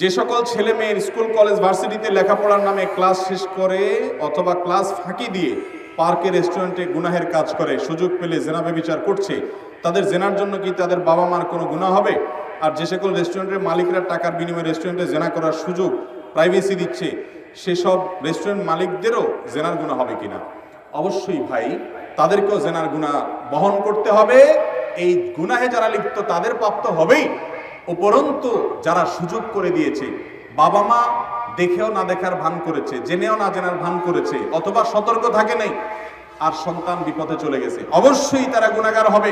যে সকল ছেলে মেয়ের স্কুল, কলেজ, ভার্সিটিতে লেখাপড়ার নামে ক্লাস শেষ করে অথবা ক্লাস ফাঁকি দিয়ে পার্কে রেস্টুরেন্টে গুনাহের কাজ করে, সুযোগ পেলে জেনাবে বিচার করছে, তাদের জেনার জন্য কি তাদের বাবা মার কোনো গুনাহ হবে? আর যে সকল রেস্টুরেন্টের মালিকরা টাকার বিনিময়ে রেস্টুরেন্টে জেনা করার সুযোগ প্রাইভেসি দিচ্ছে, সেসব রেস্টুরেন্ট মালিকদেরও জেনার গুণা হবে কিনা? অবশ্যই ভাই, তাদেরকেও জেনার গুণা বহন করতে হবে। এই গুনাহে যারা লিপ্ত, তাদের প্রাপ্ত হবেই। উপরন্তু যারা সুযোগ করে দিয়েছে বাবা মা দেখেও না দেখার ভান করেছে, জেনেও না জেনার ভান করেছে, অথবা সতর্ক থাকে নাই, আর সন্তান বিপদে চলে গেছে। অবশ্যই তারা গুণাগার হবে।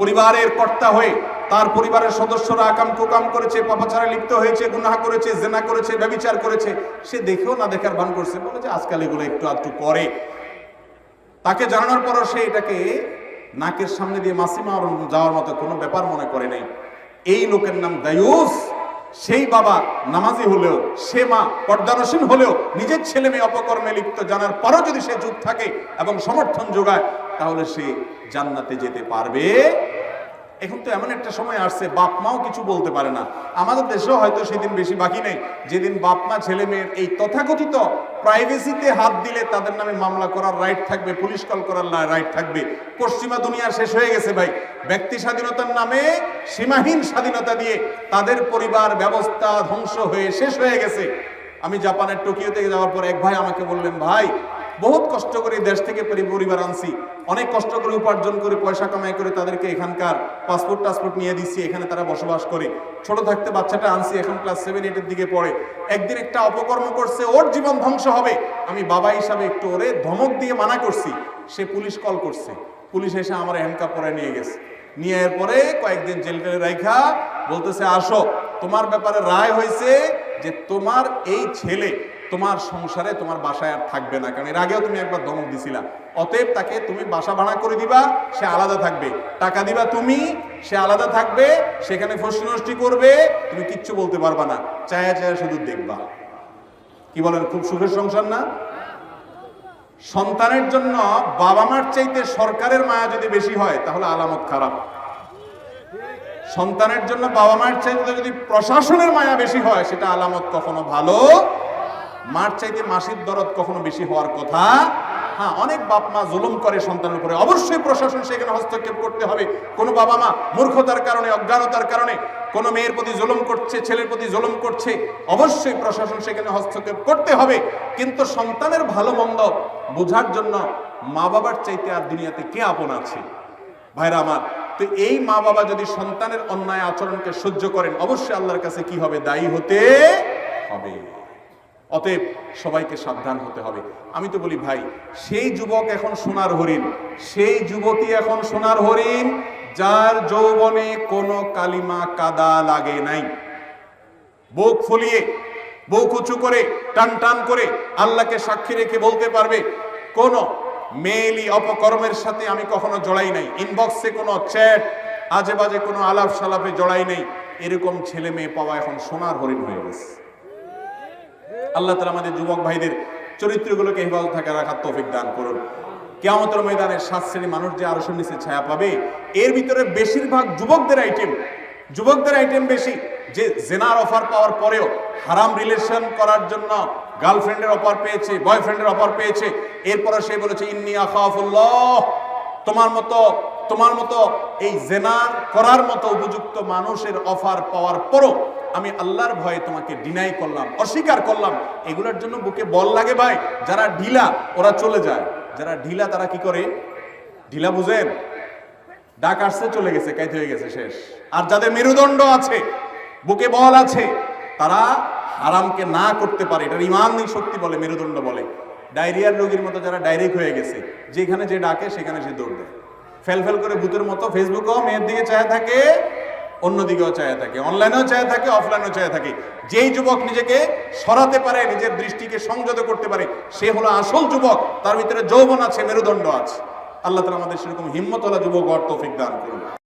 পরিবারের কর্তা হয়ে তার পরিবারের সদস্যরা আকাম কুকাম করেছে, পাপাচারে লিপ্ত হয়েছে, গুনাহ করেছে, জেনা করেছে, ব্যভিচার করেছে। সে দেখেও না দেখার ভান করছে। বলে যে আজকাল এগুলো একটু আধটু করে তাকে জানানোর পরও সে এটাকে নাকের সামনে দিয়ে মাসি মার যাওয়ার মতো কোনো ব্যাপার মনে করে নাই। এই লোকের নাম দায়ুস। সেই বাবা নামাজি হলেও, সে মা পর্দানসীন হলেও, নিজের ছেলে মেয়ে অপকর্মে লিপ্ত জানার পরও যদি সে যুগ থাকে এবং সমর্থন যোগায়, তাহলে সে জান্নাতে যেতে পারবে। এখন তো এমন একটা সময় আসছে, বাপ মাও কিছু বলতে পারে না। আমাদের দেশেও হয়তো সেদিন বেশি বাকি নেই। যেদিন বাপ মা, ছেলে মেয়ের এই তথাকথিত প্রাইভেসিতে হাত দিলে তাদের নামে মামলা করার রাইট থাকবে পুলিশ কল করার রাইট থাকবে। পশ্চিমা দুনিয়া শেষ হয়ে গেছে ভাই। ব্যক্তি স্বাধীনতার নামে সীমাহীন স্বাধীনতা দিয়ে তাদের পরিবার ব্যবস্থা ধ্বংস হয়ে শেষ হয়ে গেছে। আমি জাপানের টোকিওতে যাওয়ার পর এক ভাই আমাকে বললেন, ভাই বহুত কষ্ট করে দেশ থেকে পরিবার আনছি। অনেক কষ্ট করে উপার্জন করে, পয়সা কামাই করে তাদেরকে এখানকার পাসপোর্ট টাসপোর্ট নিয়ে দিচ্ছি এখানে তারা বসবাস করে। ছোট থাকতে বাচ্চাটা আনছি, এখন ক্লাস সেভেন এইটের দিকে পড়ে। একদিন একটা অপকর্ম করছে, ওর জীবন ধ্বংস হবে। আমি বাবা হিসাবে একটু ওরে ধমক দিয়ে মানা করছি। সে পুলিশ কল করছে। পুলিশ এসে আমার হ্যান্ডকাপ পরে নিয়ে গেছে। নিয়ে এর পরে কয়েকদিন জেল টেলে রাইখা বলতেছে, আসো, তোমার ব্যাপারে রায় হয়েছে যে তোমার এই ছেলে তোমার সংসারে তোমার বাসায় আর থাকবে না। কারণ এর আগেও তুমি একবার ধমক দিছিলা। অতএব তাকে তুমি বাসা ভাড়া করে দিবা, সে আলাদা থাকবে। টাকা দিবা তুমি, সে আলাদা থাকবে, সেখানে ফসি নষ্টি করবে, তুমি কিচ্ছু বলতে পারবা না। চায়া চায়া শুধু দেখবা। কি বলেন, খুব সুখের সংসার না? সন্তানের জন্য বাবা মার চাইতে সরকারের মায়া যদি বেশি হয়, তাহলে আলামত খারাপ। সন্তানের জন্য বাবা মায়ের চাইতে যদি প্রশাসনের মায়া বেশি হয়, সেটা আলামত কখনো ভালো মার চাইতে মাসির দরদ কখনো বেশি হওয়ার কথা? হ্যাঁ অনেক বাপ মা জুলুম করে সন্তানের উপরে। অবশ্যই প্রশাসন সেখানে হস্তক্ষেপ করতে হবে। কোনো বাবা মা মূর্খতার কারণে, অজ্ঞানতার কারণে, কোনো মেয়ের প্রতি জুলুম করছে, ছেলের প্রতি জুলুম করছে, অবশ্যই প্রশাসন সেখানে হস্তক্ষেপ করতে হবে। কিন্তু সন্তানের ভালো মন্দ বোঝার জন্য মা বাবার চাইতে আর দুনিয়াতে কে আপন আছে? ভাইরা আমার, তো এই মা বাবা যদি সন্তানের অন্যায় আচরণকে সহ্য করেন, অবশ্যই আল্লাহর কাছে কি হবে? দায়ী হতে হবে। অতএব সবাইকে সাবধান হতে হবে। আমি তো বলি, ভাই, সেই যুবক এখন সোনার হরিণ। সেই যুবতী এখন সোনার হরিণ, যার যৌবনে কোনো কালিমা কাদা লাগে নাই। বুক ফুলিয়ে, বুক উঁচু করে, টান টান করে আল্লাহকে সাক্ষী রেখে বলতে পারবে, কোন মেয়েলি অপকর্মের সাথে আমি কখনো জড়াই নাই। ইনবক্সে কোনো চ্যাট আজে বাজে কোনো আলাপ সালাপে জড়াই নেই। এরকম ছেলে মেয়ে পাওয়া এখন সোনার হরিণ হয়ে গেছে। আল্লাহ তালা আমাদের যুবক ভাইদের চরিত্রগুলোকে হেফাজত থাকা রাখার তৌফিক দান করুন। কেয়ামতের ময়দানে সাত শ্রেণি মানুষ যে আরও নিচে ছায়া পাবে, এর ভিতরে বেশিরভাগ যুবকদের আইটেম যুবকদের আইটেম বেশি। যে জেনার অফার পাওয়ার পরেও হারাম রিলেশন করার জন্য গার্লফ্রেন্ডের অফার পেয়েছে বয়ফ্রেন্ডের অফার পেয়েছে। এরপরে সে বলেছে, ইন্নি আখাফুল্লাহ। তোমার মতো তোমার মতো এই জেনার করার মতো উপযুক্ত মানুষের অফার পাওয়ার পরও আমি আল্লাহর ভয়ে তোমাকে ডিনাই করলাম, অস্বীকার করলাম। এগুলোর জন্য বুকে বল লাগে ভাই। যারা ঢিলা, ওরা চলে যায়। যারা ঢিলা, তারা কি করে? ঢিলা বুঝেন? ডাক আসছে, চলে গেছে কাইতে হয়ে গেছে, শেষ। আর যাদের মেরুদণ্ড আছে, বুকে বল আছে, তারা হারামকে না করতে পারে। এটার ইমানই শক্তি বলে, মেরুদণ্ড বলে। ডায়রিয়ার রোগীর মতো যারা ডাইরেক্ট হয়ে গেছে, যেখানে যে ডাকে, সেখানে সে দৌড় দেয়। ফেল ফেল করে ভূতের মতো ফেসবুকেও মেয়ের দিকে চায় থাকে অন্যদিকেও চায় থাকে অনলাইনেও চায় থাকে অফলাইনেও চায় থাকে। যেই যুবক নিজেকে সরাতে পারে, নিজের দৃষ্টিকে সংযত করতে পারে, সে হলো আসল যুবক, তার ভিতরে যৌবন আছে, মেরুদণ্ড আছে। আল্লাহ তালা আমাদের সেরকম হিম্মতলা যুবক অর্থ দান করুন।